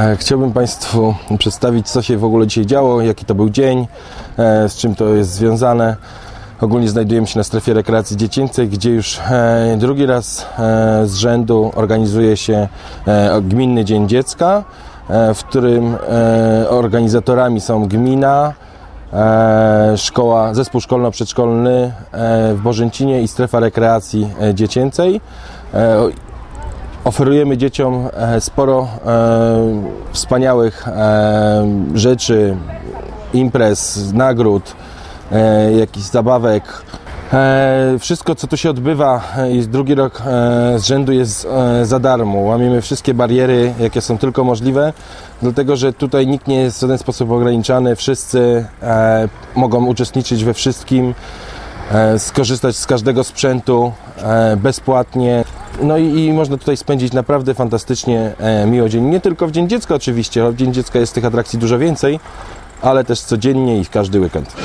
E, Chciałbym Państwu przedstawić, co się w ogóle dzisiaj działo, jaki to był dzień, e, z czym to jest związane. Ogólnie znajdujemy się na strefie rekreacji dziecięcej, gdzie już e, drugi raz z rzędu organizuje się Gminny Dzień Dziecka, w którym organizatorami są gmina, szkoła, zespół szkolno-przedszkolny w Bożęcinie i strefa rekreacji dziecięcej. Oferujemy dzieciom e, sporo e, wspaniałych e, rzeczy, imprez, nagród, jakichś zabawek. Wszystko, co tu się odbywa, jest drugi rok z rzędu jest za darmo. Łamiemy wszystkie bariery, jakie są tylko możliwe, dlatego że tutaj nikt nie jest w żaden sposób ograniczany. Wszyscy mogą uczestniczyć we wszystkim skorzystać z każdego sprzętu bezpłatnie. No i, i można tutaj spędzić naprawdę fantastycznie e, miło dzień. Nie tylko w Dzień Dziecka oczywiście, w Dzień Dziecka jest tych atrakcji dużo więcej, ale też codziennie i w każdy weekend.